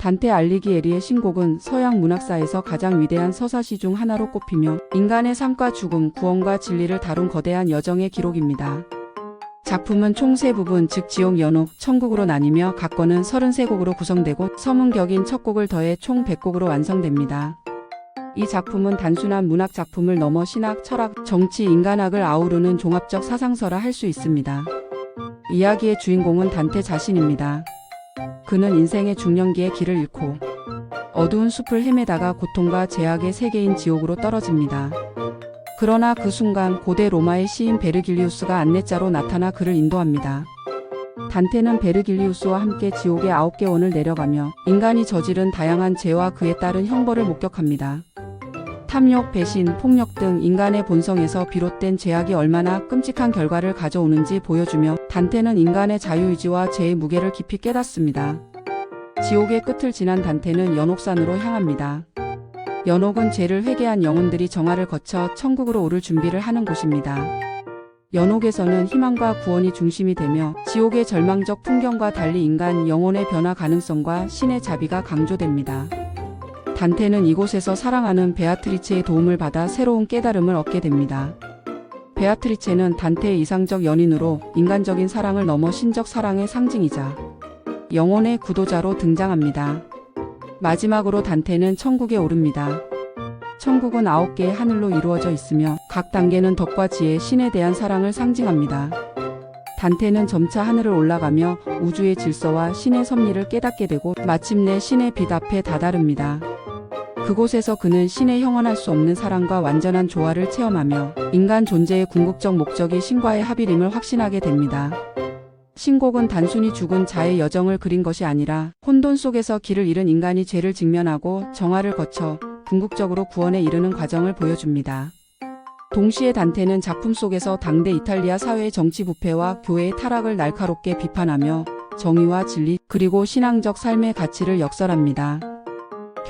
단테 알리기에리의 신곡은 서양 문학사에서 가장 위대한 서사시 중 하나로 꼽히며 인간의 삶과 죽음, 구원과 진리를 다룬 거대한 여정의 기록입니다. 작품은 총세 부분, 즉 지옥, 연옥, 천국으로 나뉘며 각 권은 33곡으로 구성되고 서문격인 첫 곡을 더해 총 100곡으로 완성됩니다. 이 작품은 단순한 문학 작품을 넘어 신학, 철학, 정치, 인간학을 아우르는 종합적 사상서라 할 수 있습니다. 이야기의 주인공은 단테 자신입니다. 그는 인생의 중년기에 길을 잃고 어두운 숲을 헤매다가 고통과 제약의 세계인 지옥으로 떨어집니다. 그러나 그 순간 고대 로마의 시인 베르길리우스가 안내자로 나타나 그를 인도합니다. 단테는 베르길리우스와 함께 지옥의 아홉 개 원을 내려가며 인간이 저지른 다양한 죄와 그에 따른 형벌을 목격합니다. 탐욕, 배신, 폭력 등 인간의 본성에서 비롯된 죄악이 얼마나 끔찍한 결과를 가져오는지 보여주며 단테는 인간의 자유의지와 죄의 무게를 깊이 깨닫습니다. 지옥의 끝을 지난 단테는 연옥산으로 향합니다. 연옥은 죄를 회개한 영혼들이 정화를 거쳐 천국으로 오를 준비를 하는 곳입니다. 연옥에서는 희망과 구원이 중심이 되며 지옥의 절망적 풍경과 달리 인간 영혼의 변화 가능성과 신의 자비가 강조됩니다. 단테는 이곳에서 사랑하는 베아트리체의 도움을 받아 새로운 깨달음을 얻게 됩니다. 베아트리체는 단테의 이상적 연인으로 인간적인 사랑을 넘어 신적 사랑의 상징이자 영혼의 구도자로 등장합니다. 마지막으로 단테는 천국에 오릅니다. 천국은 아홉 개의 하늘로 이루어져 있으며 각 단계는 덕과 지혜, 신에 대한 사랑을 상징합니다. 단테는 점차 하늘을 올라가며 우주의 질서와 신의 섭리를 깨닫게 되고 마침내 신의 빛 앞에 다다릅니다. 그곳에서 그는 신의 형언할 수 없는 사랑과 완전한 조화를 체험하며 인간 존재의 궁극적 목적이 신과의 합일임을 확신하게 됩니다. 신곡은 단순히 죽은 자의 여정을 그린 것이 아니라 혼돈 속에서 길을 잃은 인간이 죄를 직면하고 정화를 거쳐 궁극적으로 구원에 이르는 과정을 보여줍니다. 동시에 단테는 작품 속에서 당대 이탈리아 사회의 정치 부패와 교회의 타락을 날카롭게 비판하며 정의와 진리 그리고 신앙적 삶의 가치를 역설합니다.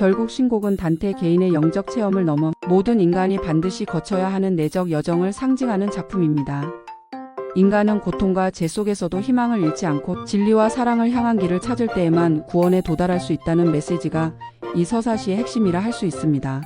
결국 신곡은 단테 개인의 영적 체험을 넘어 모든 인간이 반드시 거쳐야 하는 내적 여정을 상징하는 작품입니다. 인간은 고통과 죄 속에서도 희망을 잃지 않고 진리와 사랑을 향한 길을 찾을 때에만 구원에 도달할 수 있다는 메시지가 이 서사시의 핵심이라 할 수 있습니다.